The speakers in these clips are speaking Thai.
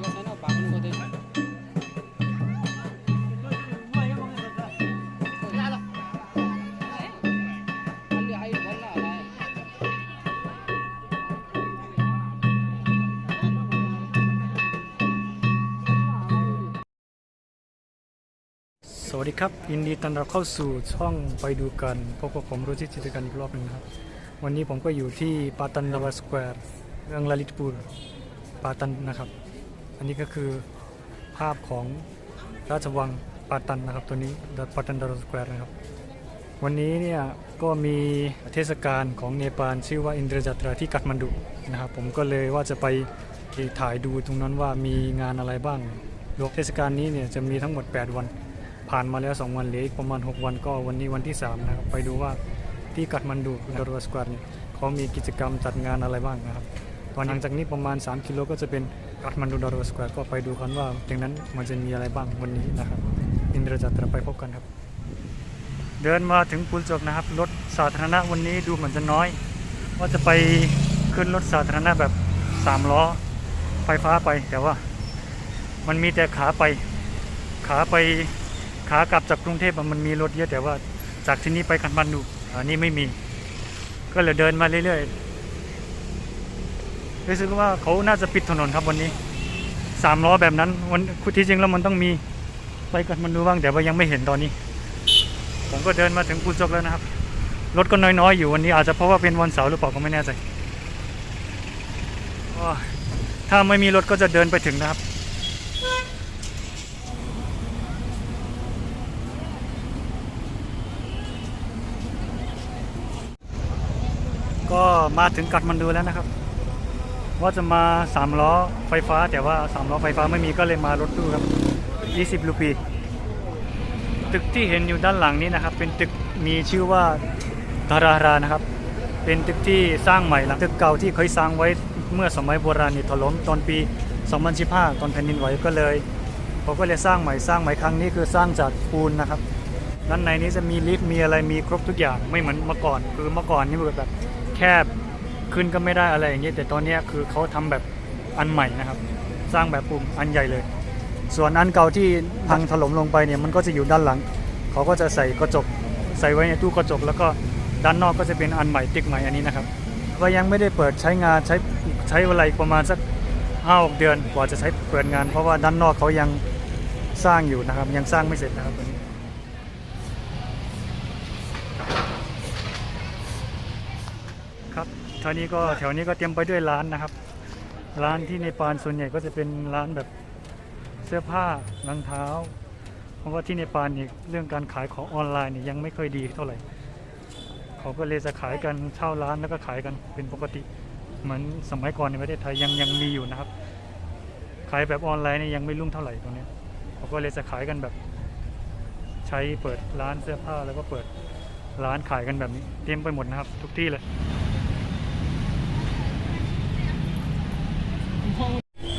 આવે છે ને પાકનું สวัสดีครับยินดีต้อนรับเข้าสู่ช่องไปดูกันพบกับผมรุจิจิตกันอีกรอบหนึ่งครับ วันนี้ผมก็อยู่ที่ปาตันลาวสแควร์เมืองลาลิตปูรปาตันนะครับ อันนี้ก็คือภาพของราชวังปาตันนะครับตัวนี้ปาตันลาวาสแควร์นะครับ วันนี้เนี่ยก็มีเทศกาลของเนปาลชื่อว่าอินเดรจัตราที่กัตมันดุนะครับผมก็เลยว่าจะไปถ่ายดูตรงนั้นว่ามีงานอะไรบ้างโดยเทศกาลนี้เนี่ยจะมีทั้งหมด 8 วัน ผ่านมาแล้ว 2 วันเหลืออีกประมาณ 6 วันก็วันนี้วันที่ 3 นะครับ ไปดูว่าที่กัตมันดูดารวสควร์เนี่ยเขามีกิจกรรมจัดงานอะไรบ้างนะครับตอนหลังจากนี้ประมาณ 3 กิโลก็จะเป็น กัตมันดูดารวสควอร์ก็ไปดูกันว่าตรงนั้นมันจะมีอะไรบ้างวันนี้นะครับอินเดรจัตราไปพบกันครับ เดินมาถึงปูนจบนะครับ รถสาธารณะวันนี้ดูเหมือนจะน้อย ว่าจะไปขึ้นรถสาธารณะแบบ3ล้อไฟฟ้าไปแต่ว่า มันมีแต่ขาไป ขาไปขากลับจากกรุงเทพมันมีรถเยอะแต่ว่าจากที่นี่ไปคันบันดูอันนี้ไม่มี ก็เลยเดินมาเรื่อยๆ รู้สึกว่าเขาน่าจะปิดถนนครับวันนี้สามล้อแบบนั้นวันที่จริงแล้วมันต้องมีไปกันมันดูบ้างแต่ว่ายังไม่เห็นตอนนี้ ผมก็เดินมาถึงปูจกแล้วนะครับ รถก็น้อยๆอยู่วันนี้อาจจะเพราะว่าเป็นวันเสาร์หรือเปล่าก็ไม่แน่ใจถ้าไม่มีรถก็จะเดินไปถึงนะครับก็มาถึงกัดมันดูแล้วนะครับ ว่าจะมาสามล้อไฟฟ้า แต่ว่าสามล้อไฟฟ้าไม่มีก็เลยมารถตู้ครับ 20 รูปี ตึกที่เห็นอยู่ด้านหลังนี้นะครับ เป็นตึกมีชื่อว่าดารารานะครับ เป็นตึกที่สร้างใหม่หลังตึกเก่าที่เคยสร้างไว้เมื่อสมัยโบราณนี่ถล่มตอนปี 2015 ตอนแผ่นดินไหวก็เลยเขาก็เลยสร้างใหม่สร้างใหม่ครั้งนี้คือสร้างจากปูนนะครับด้านในนี้จะมีลิฟต์มีอะไรมีครบทุกอย่างไม่เหมือนเมื่อก่อน คือเมื่อก่อนนี่แบบแคบ ขึ้นก็ไม่ได้อะไรอย่างเงี้ยแต่ตอนนี้คือเขาทำแบบอันใหม่นะครับ สร้างแบบปุ่มอันใหญ่เลย ส่วนอันเก่าที่พังถล่มลงไปเนี่ยมันก็จะอยู่ด้านหลังเขาก็จะใส่กระจกใส่ไว้ในตู้กระจก แล้วก็ด้านนอกก็จะเป็นอันใหม่ติ๊กใหม่อันนี้นะครับก็ยังไม่ได้เปิดใช้งานใช้ใช้เวลาประมาณสักห้าเดือนกว่าจะใช้เปิดงาน เพราะว่าด้านนอกเขายังสร้างอยู่นะครับ ยังสร้างไม่เสร็จนะครับ ตอนนี้ครับแถวนี้ก็แถวนี้ก็เตรียมไปด้วยร้านนะครับ ร้านที่ในปานส่วนใหญ่ก็จะเป็นร้านแบบเสื้อผ้ารองเท้า เพราะว่าที่ในปานนี่เรื่องการขายของออนไลน์นี่ยังไม่ค่อยดีเท่าไหร่เขาก็เลยจะขายกันเช่าร้านแล้วก็ขายกันเป็นปกติ เหมือนสมัยก่อนในประเทศไทยยังยังมีอยู่นะครับ ขายแบบออนไลน์นี่ยังไม่รุ่งเท่าไหร่ตรงนี้เขาก็เลยจะขายกันแบบ ใช้เปิดร้านเสื้อผ้าแล้วก็เปิดร้านขายกันแบบนี้เต็มไปหมดนะครับ ทุกที่เลย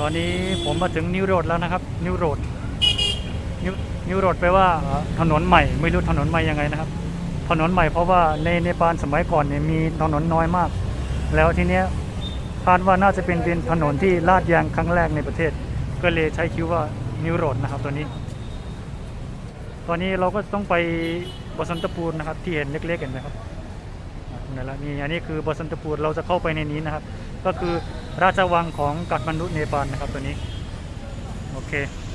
ตอนนี้ผมมาถึงนิวโรดแล้วนะครับ นิวโรดนิวนิวโรดแปลว่าถนนใหม่ ไม่รู้ถนนใหม่ยังไงนะครับ ถนนใหม่เพราะว่าในเนปาลสมัยก่อนเนี่ยมีถนนน้อยมาก แล้วทีเนี้ยคาดว่าน่าจะเป็นเป็นถนนที่ลาดยางครั้งแรกในประเทศ ก็เลยใช้ชื่อว่านิวโรดนะครับ ตัวนี้ ตอนนี้เราก็ต้องไปบสันตปูรนะครับ ที่เห็นเล็กๆเห็นไหมครับอ่าตรงนั้นละนี่อันนี้คือบสันตปูรเราจะเข้าไปในนี้นะครับ ก็คือ ราชวังของกัตมันดุเนปาลนะครับตัวนี้ โอเค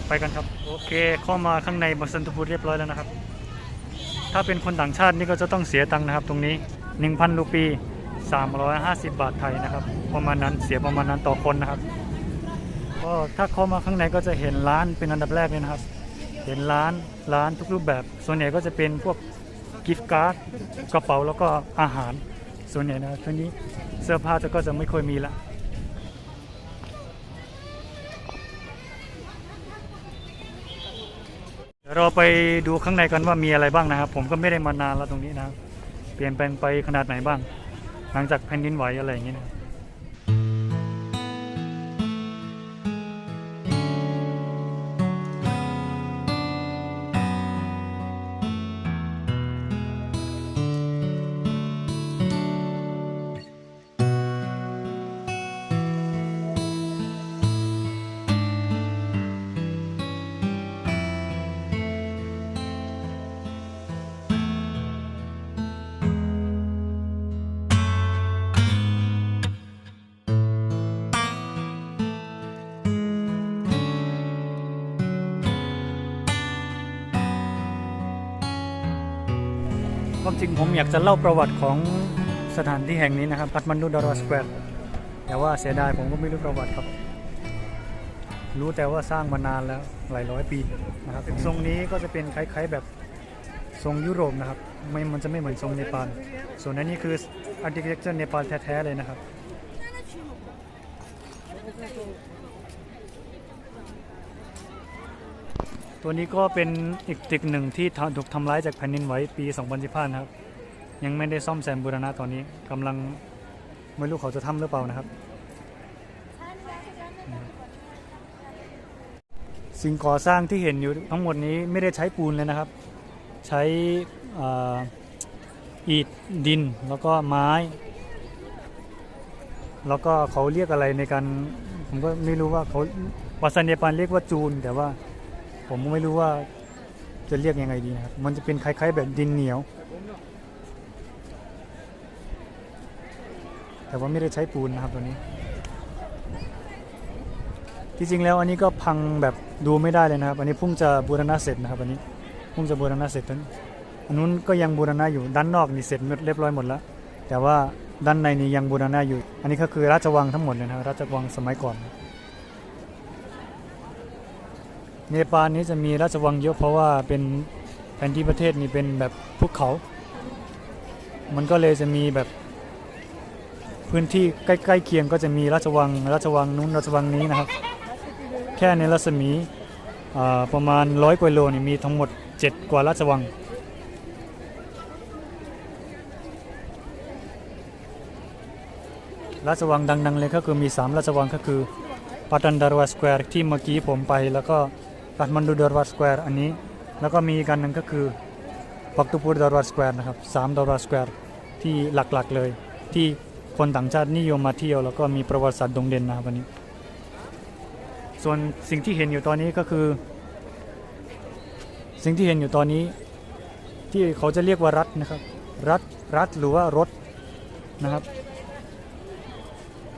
ไปกันครับ โอเค เข้ามาข้างในบสันตปูรเรียบร้อยแล้วนะครับ ถ้าเป็นคนต่างชาตินี่ก็จะต้องเสียตังค์นะครับ ตรงนี้ 1,000รูปี 350 บาทไทยนะครับ ประมาณนั้นเสียประมาณนั้นต่อคนนะครับ ก็ถ้าเข้ามาข้างในก็จะเห็นร้านเป็นอันดับแรกเลยนะครับ เห็นร้านร้านทุกรูปแบบ ส่วนใหญ่ก็จะเป็นพวกกิฟต์การ์ดกระเป๋าแล้วก็อาหาร ส่วนใหญ่นะทีนี้เสื้อผ้าจะก็จะไม่ค่อยมีละ เราไปดูข้างในกันว่ามีอะไรบ้างนะครับ ผมก็ไม่ได้มานานแล้วตรงนี้นะ เปลี่ยนแปลงไปขนาดไหนบ้าง หลังจากแผ่นดินไหวอะไรอย่างเงี้ยนะ ความจริงผมอยากจะเล่าประวัติของสถานที่แห่งนี้นะครับกัตมันดูดารอสแควร์แต่ว่าเสียดายผมก็ไม่รู้ประวัติครับ รู้แต่ว่าสร้างมานานแล้วหลายร้อยปีนะครับทรงนี้ก็จะเป็นคล้ายๆแบบทรงยุโรปนะครับ ไม่ มันจะไม่เหมือนทรงเนปาล ส่วนอันนี้คืออาร์ติเทคเจอร์เนปาลแท้ๆเลยนะครับ ตัวนี้ก็เป็นอีกตึกหนึ่งที่ถูกทำร้ายจากแผ่นดินไหวปี 2015นะครับ ยังไม่ได้ซ่อมแซมบูรณะตอนนี้กำลังไม่รู้เขาจะทำหรือเปล่านะครับ สิ่งก่อสร้างที่เห็นอยู่ทั้งหมดนี้ไม่ได้ใช้ปูนเลยนะครับ ใช้อิฐดินแล้วก็ไม้ แล้วก็เขาเรียกอะไรในการผมก็ไม่รู้ว่าเขาภาษาเนปาลเรียกว่าจูนแต่ว่า ผมก็ไม่รู้ว่าจะเรียกยังไงดีนะครับ มันจะเป็นคล้าย ๆ แบบดินเหนียว แต่ว่าไม่ได้ใช้ปูนนะครับตัวนี้ ที่จริงแล้วอันนี้ก็พังแบบดูไม่ได้เลยนะครับ อันนี้พุ่งจะบูรณะเสร็จนะครับอันนี้พุ่งจะบูรณะเสร็จทั้งอันนู้นก็ยังบูรณะอยู่ด้านนอกนี่เสร็จเรียบร้อยหมดแล้ว แต่ว่าด้านในนี่ยังบูรณะอยู่ อันนี้ก็คือราชวังทั้งหมดเลยนะครับราชวังสมัยก่อน เนปาลนี้จะมีราชวังเยอะเพราะว่าเป็นแผนที่ประเทศนี่เป็นแบบภูเขา มันก็เลยจะมีแบบพื้นที่ใกล้ๆเคียงก็จะมีราชวัง ราชวังนู้นราชวังนี้นะครับ แค่ในรัศมีประมาณร้อยกว่าโลนี่มีทั้งหมด 7 กว่าราชวัง ราชวังดังๆเลยก็คือมี 3 ราชวังก็คือปาตันดารวาสแควร์ที่เมื่อกี้ผมไปแล้วก็ กัตมันดูดารวาสแควร์อันนี้ แล้วก็มีอีกกันหนึ่งก็คือปักตุปูดารวาสแควร์นะครับสามดารวาสแควร์ที่หลักๆเลย ที่คนต่างชาตินิยมมาเที่ยว แล้วก็มีประวัติศาสตร์โดงเด่นนะครับวันนี้ ส่วนสิ่งที่เห็นอยู่ตอนนี้ก็คือ สิ่งที่เห็นอยู่ตอนนี้ ที่เขาจะเรียกว่ารัฐนะครับ รัฐรัฐหรือว่ารถนะครับ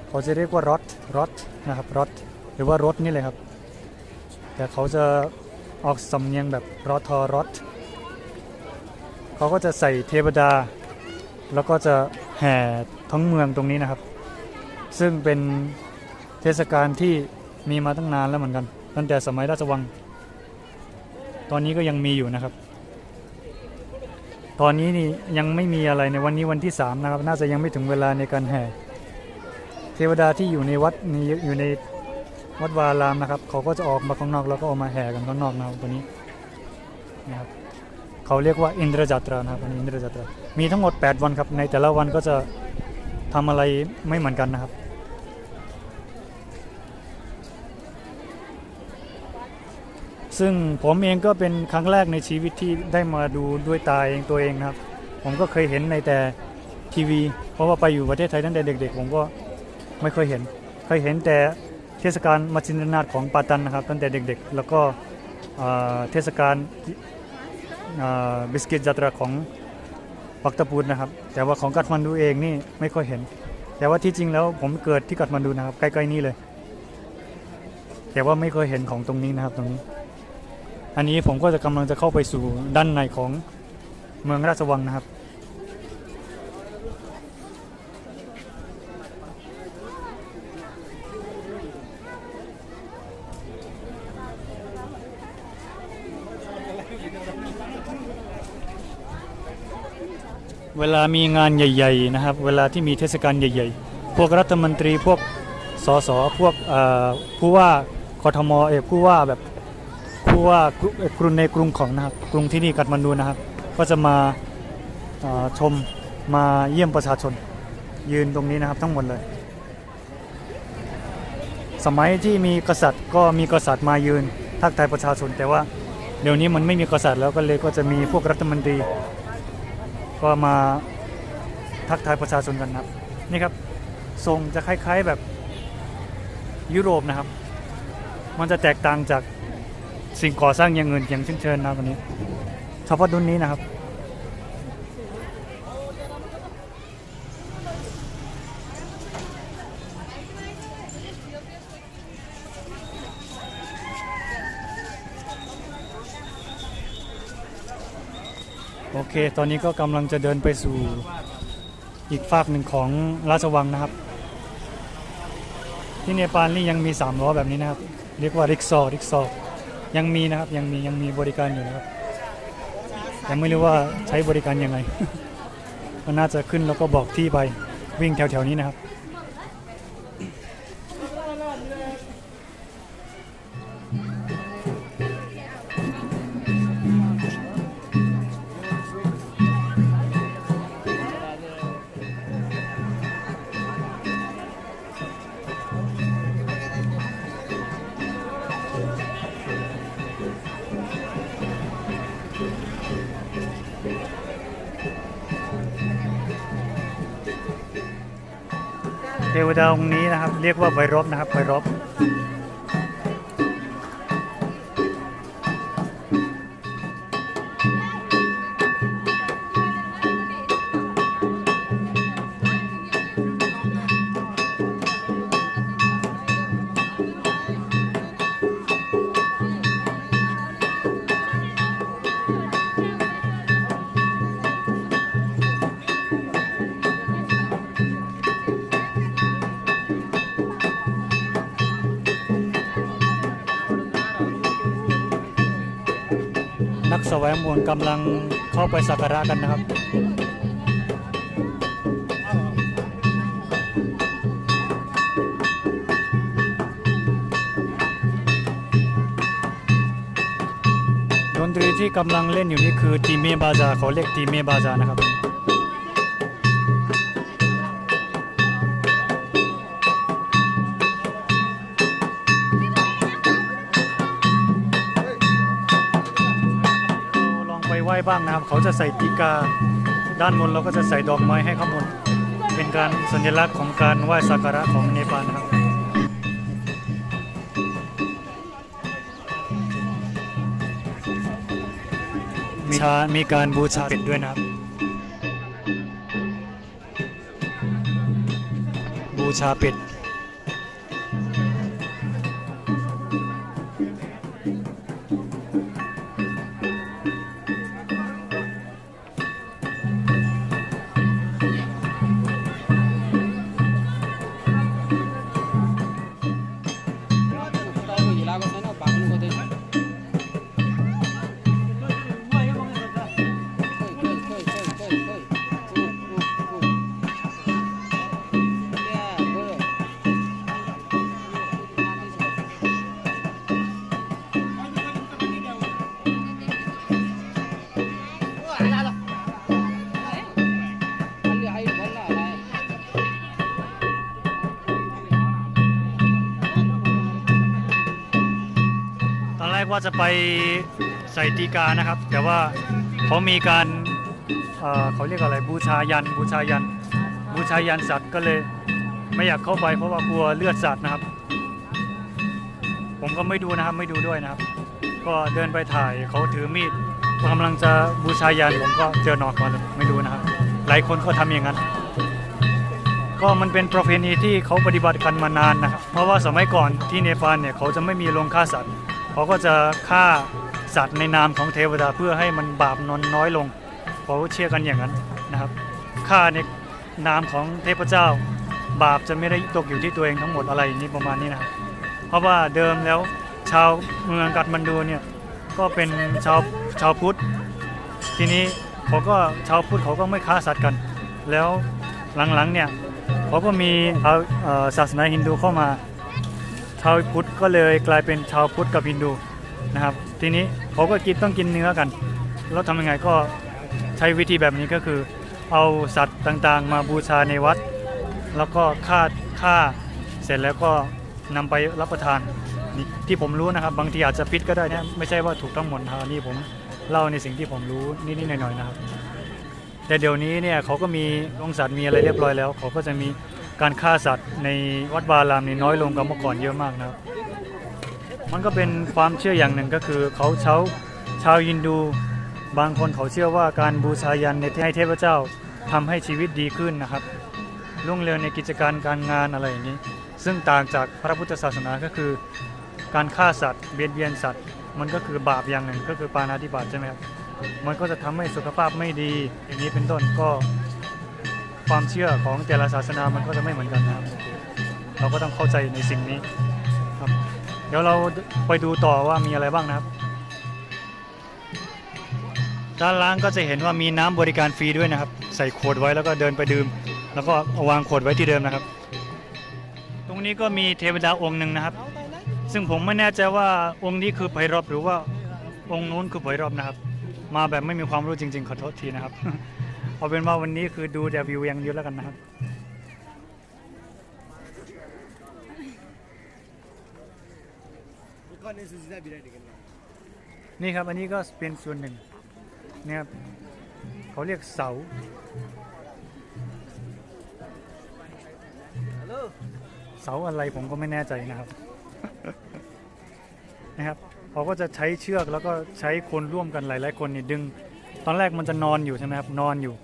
เขาจะเรียกว่ารถรถนะครับรถหรือว่ารถนี่เลยครับ แต่เขาจะออกสำเนียงแบบรอทอรถเขาก็จะใส่เทวดา แล้วก็จะแห่ทั้งเมืองตรงนี้นะครับ ซึ่งเป็นเทศกาลที่มีมาตั้งนานแล้วเหมือนกัน ตั้งแต่สมัยราชวัง ตอนนี้ก็ยังมีอยู่นะครับ ตอนนี้นี่ยังไม่มีอะไรในวันนี้วันที่3นะครับ น่าจะยังไม่ถึงเวลาในการแห่ เทวดาที่อยู่ในวัดนี่อยู่ใน วัดวาลามนะครับ เขาก็จะออกมาข้างนอกแล้วก็ออกมาแห่กันข้างนอกนะครับตัวนี้นะครับเขาเรียกว่าอินทรจัตรานะครับอันนี้อินทรจัตรามีทั้งหมด 8 วันครับในแต่ละวันก็จะทำอะไรไม่เหมือนกันนะครับซึ่งผมเองก็เป็นครั้งแรกในชีวิตที่ได้มาดูด้วยตาเองตัวเองนะครับ ผมก็เคยเห็นในแต่ทีวี เพราะว่าไปอยู่ประเทศไทยตั้งแต่เด็ก ๆ ผมก็ไม่เคยเห็น เคยเห็นแต่ เทศกาลมัชินนาถของปาตันนะครับ ตั้งแต่เด็กๆ แล้วก็เทศกาลบิสกิตจัตราของปักตะปูนนะครับ แต่ว่าของกัตมันดูเองนี่ไม่ค่อยเห็น แต่ว่าที่จริงแล้วผมเกิดที่กัตมันดูนะครับ ใกล้ๆนี่เลย แต่ว่าไม่เคยเห็นของตรงนี้นะครับตรงนี้ อันนี้ผมก็จะกำลังจะเข้าไปสู่ด้านในของเมืองราชวังนะครับ เวลามีงานใหญ่ๆนะครับ เวลาที่มีเทศกาลใหญ่ ๆ พวกรัฐมนตรีพวกสสพวกผู้ว่ากทมเอกผู้ว่าแบบผู้ว่ากรุงในกรุงของนะครับกรุงที่นี่กัตมันดูนะครับ ก็จะมาชมมาเยี่ยมประชาชน ยืนตรงนี้นะครับทั้งหมดเลย สมัยที่มีกษัตริย์ก็มีกษัตริย์มายืนทักทายประชาชน แต่ว่าเดี๋ยวนี้มันไม่มีกษัตริย์แล้วก็เลยก็จะมีพวกรัฐมนตรี ก็มาทักทายประชาชนกันนะครับ นี่ครับทรงจะคล้ายๆแบบยุโรปนะครับ มันจะแตกต่างจากสิ่งก่อสร้างอย่างอื่นอย่างเช่นเชิญนะวันนี้เฉพาะดุนนี้นะครับ โอเค ตอนนี้ก็กำลังจะเดินไปสู่อีกฝากหนึ่งของราชวังนะครับ ที่เนปาลนี่ยังมีสามล้อแบบนี้นะครับ เรียกว่าริกซอริกซอยังมีนะครับยังมียังมีบริการอยู่นะครับยังไม่รู้ว่าใช้บริการยังไง ก็น่าจะขึ้นแล้วก็บอกที่ไปวิ่งแถวๆนี้นะครับ เทวดาองค์นี้นะครับ เรียกว่าไวรบนะครับไวรบ นักแสวงมวลกำลังเข้าไปสักการะกันนะครับดนตรีที่กำลังเล่นอยู่นี่คือตีเมบาจาเขาเรียกตีเมบาจานะครับ บ้างนะครับ เขาจะใส่ตีกาด้านบนเราก็จะใส่ดอกไม้ให้ข้างบนเป็นการสัญลักษณ์ของการไหว้สักการะของเนปาลนะครับมีชามีการบูชาเป็ดด้วยนะครับ บูชาเป็ด ว่าจะไปใส่ตีกานะครับ แต่ว่าเขามีการเอ่อเขาเรียกอะไรบูชายัน บูชายัน บูชายันสัตว์ก็เลยไม่อยากเข้าไปเพราะว่ากลัวเลือดสัตว์นะครับ ผมก็ไม่ดูนะครับไม่ดูด้วยนะครับ ก็เดินไปถ่ายเขาถือมีดกำลังจะบูชายันผมก็เจอหนอกก่อนเลยไม่ดูนะครับ หลายคนก็ทำอย่างนั้น ก็มันเป็นประเพณีที่เขาปฏิบัติกันมานานนะครับ เพราะว่าสมัยก่อนที่เนปาลเนี่ยเขาจะไม่มีโรงฆ่าสัตว์ เขาก็จะฆ่าสัตว์ในนามของเทวดาเพื่อให้มันบาปนนน้อยลงเขาเชื่อกันอย่างนั้นนะครับฆ่าในนามของเทพเจ้า บาปจะไม่ได้ตกอยู่ที่ตัวเองทั้งหมดอะไรอย่างนี้ประมาณนี้นะครับเพราะว่าเดิมแล้วชาวเมืองกัดมันดูเนี่ยก็เป็นชาวชาวพุทธ ทีนี้เขาก็ชาวพุทธเขาก็ไม่ฆ่าสัตว์กัน แล้วหลังๆเนี่ยเขาก็มีศาสนาฮินดูเข้ามา ชาวพุทธก็เลยกลายเป็นชาวพุทธกับฮินดูนะครับ ทีนี้เขาก็กินต้องกินเนื้อกันแล้วทำยังไงก็ใช้วิธีแบบนี้ก็คือ เอาสัตว์ต่างๆ มาบูชาในวัด แล้วก็ฆ่าฆ่าเสร็จแล้วก็นำไปรับประทานที่ผมรู้นะครับ บางทีอาจจะผิดก็ได้นะไม่ใช่ว่าถูกทั้งหมดนะนี่ผมเล่าในสิ่งที่ผมรู้นิดๆหน่อยๆนะครับ แต่เดี๋ยวนี้เนี่ยเขาก็มีโรงสัตว์มีอะไรเรียบร้อยแล้ว เขาก็จะมี การฆ่าสัตว์ในวัดวารามนี่น้อยลงกว่าเมื่อก่อนเยอะมากนะครับ มันก็เป็นความเชื่ออย่างหนึ่งก็คือเขาเช้าชาวยินดู บางคนเขาเชื่อว่าการบูชายันในให้เทพเจ้าทำให้ชีวิตดีขึ้นนะครับรุ่งเรืองในกิจการการงานอะไรอย่างนี้ ซึ่งต่างจากพระพุทธศาสนาก็คือ การฆ่าสัตว์เบียดเบียนสัตว์ มันก็คือบาปอย่างหนึ่งก็คือปาณาติบาตใช่ไหมครับมันก็จะทำให้สุขภาพไม่ดีอย่างนี้เป็นต้นก็ ความเชื่อของแต่ละศาสนามันก็จะไม่เหมือนกันนะครับ เราก็ต้องเข้าใจในสิ่งนี้ครับ เดี๋ยวเราไปดูต่อว่ามีอะไรบ้างนะครับ ด้านล่างก็จะเห็นว่ามีน้ำบริการฟรีด้วยนะครับ ใส่ขวดไว้แล้วก็เดินไปดื่ม แล้วก็เอาวางขวดไว้ที่เดิมนะครับ ตรงนี้ก็มีเทวดาองค์หนึ่งนะครับ ซึ่งผมไม่แน่ใจว่าองค์นี้คือไพรอบหรือว่าองค์นู้นคือไพรอบนะครับ มาแบบไม่มีความรู้จริง ๆ ขอโทษทีนะครับ เอาเป็นว่าวันนี้คือดูแต่วิวอย่างเดียวแล้วกันนะครับ นี่ครับอันนี้ก็เป็นส่วนหนึ่งเนี่ยครับเขาเรียกเสาเสาอะไรผมก็ไม่แน่ใจนะครับนะครับเขาก็จะใช้เชือกแล้วก็ใช้คนร่วมกันหลาย ๆ คนเนี่ยดึง ตอนแรกมันจะนอนอยู่ใช่ไหมครับนอนอยู่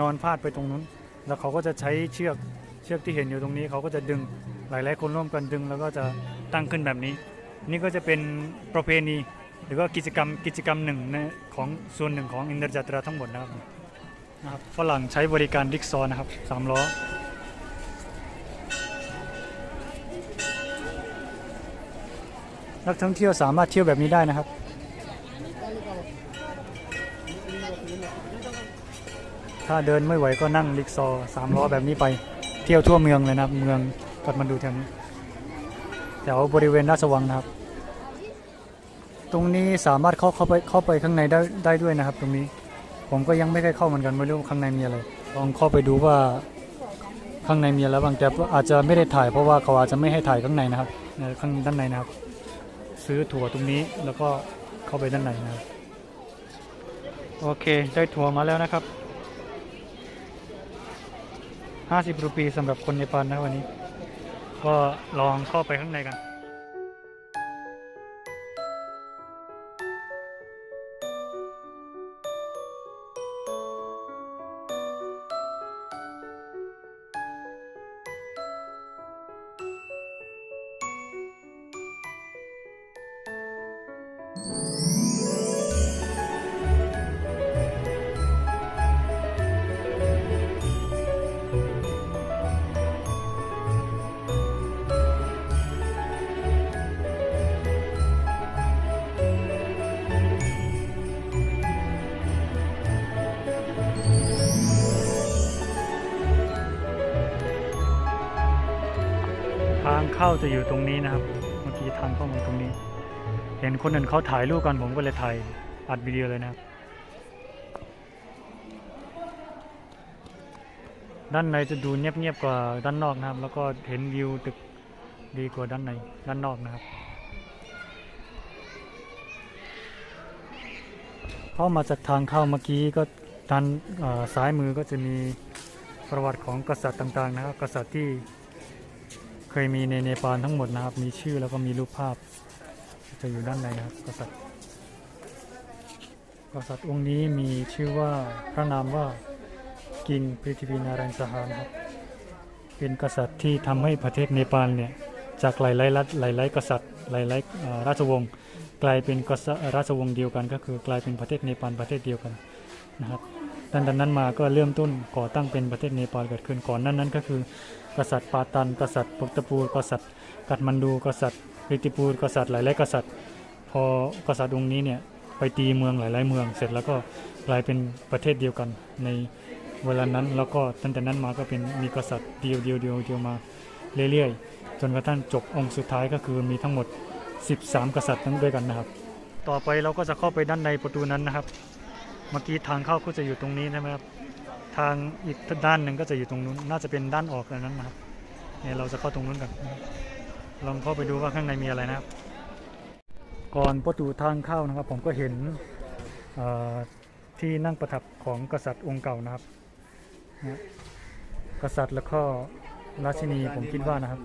นอนพาดไปตรงนู้น แล้วเขาก็จะใช้เชือกเชือกที่เห็นอยู่ตรงนี้ เขาก็จะดึงหลาย ๆ คนร่วมกันดึง แล้วก็จะตั้งขึ้นแบบนี้ นี่ก็จะเป็นประเพณี หรือว่ากิจกรรมกิจกรรมหนึ่งในของส่วนหนึ่งของอินเดอร์จัตราทั้งหมดนะครับนะครับฝรั่งใช้บริการดิกซอว์นะครับสามล้อนักท่องเที่ยวสามารถเที่ยวแบบนี้ได้นะครับ ถ้าเดินไม่ไหวก็นั่งลิกซอว์สามล้อแบบนี้ไปเที่ยวทั่วเมืองเลยนะครับ เมืองกัดมันดูแถวนี้แถวบริเวณราชวังนะครับ ตรงนี้สามารถเข้าเข้าไปเข้าไปข้างในได้ได้ด้วยนะครับ ตรงนี้ผมก็ยังไม่ได้เข้าเหมือนกันไม่รู้ข้างในมีอะไรลองเข้าไปดูว่าข้างในมีอะไรบ้างแต่อาจจะไม่ได้ถ่ายเพราะว่าเขาอาจจะไม่ให้ถ่ายข้างในนะครับข้างด้านในนะครับ ซื้อถั่วตรงนี้แล้วก็เข้าไปด้านในนะครับโอเค ได้ถั่วมาแล้วนะครับ 50รูปีสำหรับคนเนปาลนะวันนี้ ก็ลองเข้าไปข้างในกัน เข้าจะอยู่ตรงนี้นะครับ เมื่อกี้ทางเข้ามาตรงนี้ เห็นคนอื่นเขาถ่ายรูปกันผมก็เลยถ่ายอัดวิดีโอเลยนะครับ ด้านในจะดูเงียบๆกว่าด้านนอกนะครับ แล้วก็เห็นวิวตึกดีกว่าด้านในด้านนอกนะครับเข้ามาจากทางเข้าเมื่อกี้ก็ด้านซ้ายมือก็จะมีประวัติของกษัตริย์ต่างๆนะครับ กษัตริย์ที่ เคยมีในเนปาลทั้งหมดนะครับ มีชื่อแล้วก็มีรูปภาพ จะอยู่ด้านในนะครับกษัตริย์กษัตริย์องค์นี้มีชื่อว่าพระนามว่ากิงพริธิวินารันสหานะครับ เป็นกษัตริย์ที่ทำให้ประเทศเนปาลเนี่ยจากหลายๆรัฐหลายๆกษัตริย์หลายๆราชวงศ์กลายเป็นกษัตริย์ราชวงศ์เดียวกัน ก็คือกลายเป็นประเทศเนปาลประเทศเดียวกันนะครับตั้งแต่นั้นมาก็เริ่มต้นก่อตั้งเป็นประเทศเนปาลเกิดขึ้นก่อนนั้นนั้นก็คือ กษัตริย์ปาตัน กษัตริย์ปกตปูรกษัตริย์ กัดมันดู กษัตริย์ริติปูรกษัตริย์หลายๆกษัตริย์ พอกษัตริย์องค์นี้เนี่ยไปตีเมืองหลาย ๆ เมืองเสร็จแล้วก็กลายเป็นประเทศเดียวกันในเวลานั้นแล้วก็ตั้งแต่นั้นมาก็เป็นมีกษัตริย์เดียวเดียวเดียวเดียวมาเรื่อยๆ จนกระทั่งจบองค์สุดท้ายก็คือมีทั้งหมด 13 กษัตริย์ทั้งด้วยกันนะครับ ต่อไปเราก็จะเข้าไปด้านในประตูนั้นนะครับ เมื่อกี้ทางเข้าก็จะอยู่ตรงนี้ใช่ไหมครับ ทางอีกด้านหนึ่งก็จะอยู่ตรงนู้น น่าจะเป็นด้านออกอันนั้นนะครับเนี่ยเราจะเข้าตรงนู้นกันลองเข้าไปดูว่าข้างในมีอะไรนะครับ ก่อนประตูทางเข้านะครับ ผมก็เห็นที่นั่งประทับของกษัตริย์องค์เก่านะครับ กษัตริย์แล้วก็ราชินีผมคิดว่านะครับ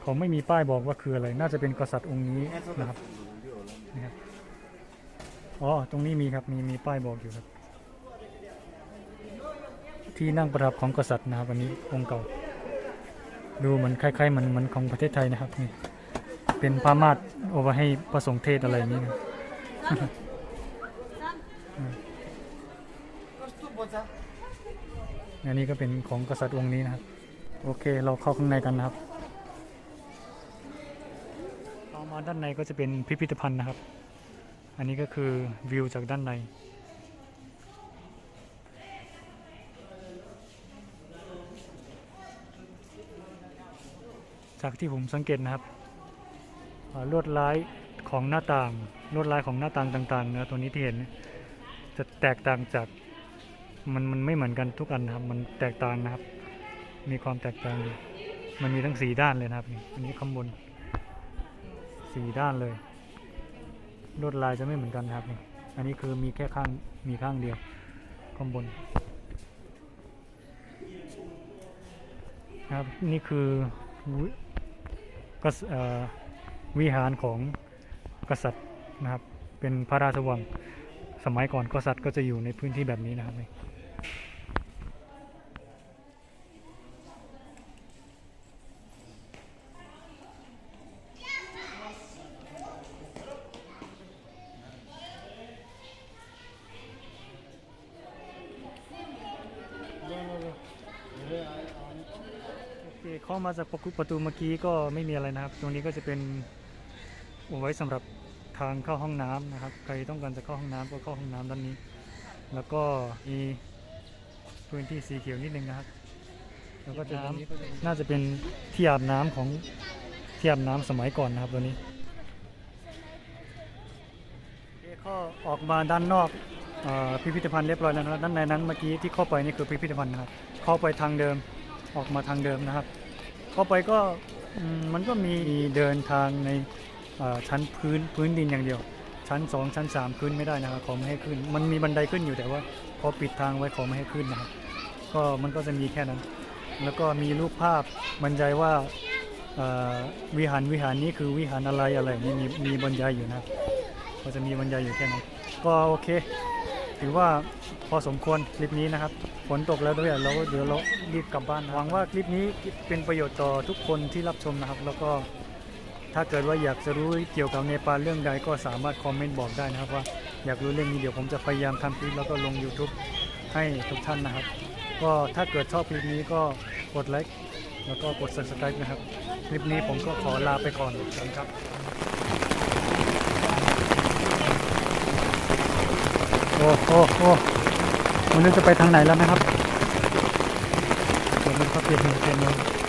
เขาไม่มีป้ายบอกว่าคืออะไร น่าจะเป็นกษัตริย์องค์นี้นะครับนะครับ อ๋อ ตรงนี้มีครับ มีมีป้ายบอกอยู่ครับ ที่นั่งประทับของกษัตริย์นะครับอันนี้องค์เก่า ดูเหมือนคล้ายๆเหมือนเหมือนของประเทศไทยนะครับนี่เป็นพระมาศเอาไว้ให้พระสงฆ์เทศอะไรนี้นะอันนี้ก็เป็นของกษัตริย์องค์นี้นะครับ โอเคเราเข้าข้างในกันนะครับเรามาด้านในก็จะเป็นพิพิธภัณฑ์นะครับ อันนี้ก็คือวิวจากด้านในจากที่ผมสังเกตนะครับลวดลายของหน้าต่างลวดลายของหน้าต่างต่างๆนะตัวนี้ที่เห็นจะแตกต่างจากมันมันไม่เหมือนกันทุกอันนะครับ มันแตกต่างนะครับ มีความแตกต่างมันมีทั้งสีด้านเลยนะครับอันนี้ข้างบนสีด้านเลย ลวดลายจะไม่เหมือนกันครับนี่อันนี้คือมีแค่ข้างมีข้างเดียวข้างบนครับนี่คือกษเอ่อวิหารของกษัตริย์นะครับ เป็นพระราชวัง สมัยก่อนกษัตริย์ก็จะอยู่ในพื้นที่แบบนี้นะครับนี่ โอเคเข้า มาจากประตูประตูเมื่อกี้ก็ไม่มีอะไรนะครับ ตรงนี้ก็จะเป็นไว้สำหรับทางเข้าห้องน้ำนะครับ ใครต้องการจะเข้าห้องน้ำก็เข้าห้องน้ำด้านนี้ แล้วก็มีพื้นที่สีเขียวนิดนึงนะครับ แล้วก็จะน้ำน่าจะเป็นที่อาบน้ำของที่อาบน้ำสมัยก่อนนะครับตัวนี้โอเคก็ออกมาด้านนอกพิพิธภัณฑ์เรียบร้อยแล้วนะครับด้านในนั้นเมื่อกี้ที่เข้าไปนี่คือพิพิธภัณฑ์นะครับ เข้าไปทางเดิมออกมาทางเดิมนะครับ เข้าไปก็มันก็มีเดินทางในชั้นพื้นพื้นดินอย่างเดียว ชั้น 2 ชั้น 3 ขึ้นไม่ได้นะครับขอไม่ให้ขึ้น มันมีบันไดขึ้นอยู่แต่ว่าพอปิดทางไว้ขอไม่ให้ขึ้นนะครับก็มันก็จะมีแค่นั้น แล้วก็มีรูปภาพบรรยายว่าวิหารวิหารนี้คือวิหารอะไรอะไรนี่มีมีบรรยายอยู่นะครับก็จะมีบรรยายอยู่แค่นั้นก็โอเค ถือว่าพอสมควรคลิปนี้นะครับฝนตกแล้วด้วยเราก็เดี๋ยวเรารีบกลับบ้านนะหวังว่าคลิปนี้เป็นประโยชน์ต่อทุกคนที่รับชมนะครับ แล้วก็ถ้าเกิดว่าอยากจะรู้เกี่ยวกับเนปาลเรื่องใดก็สามารถคอมเมนต์บอกได้นะครับว่าอยากรู้เรื่องนี้เดี๋ยวผมจะพยายามทำคลิปแล้วก็ลง YouTube ให้ทุกท่านนะครับ ก็ถ้าเกิดชอบคลิปนี้ก็กดไลค์แล้วก็กด subscribe นะครับ คลิปนี้ผมก็ขอลาไปก่อนสวัสดีครับ โอ้โอ้โอ้มันนี้จะไปทางไหนแล้วนะครับเดี๋ยวมันก็เปลี่ยนเปลี่ยนเลย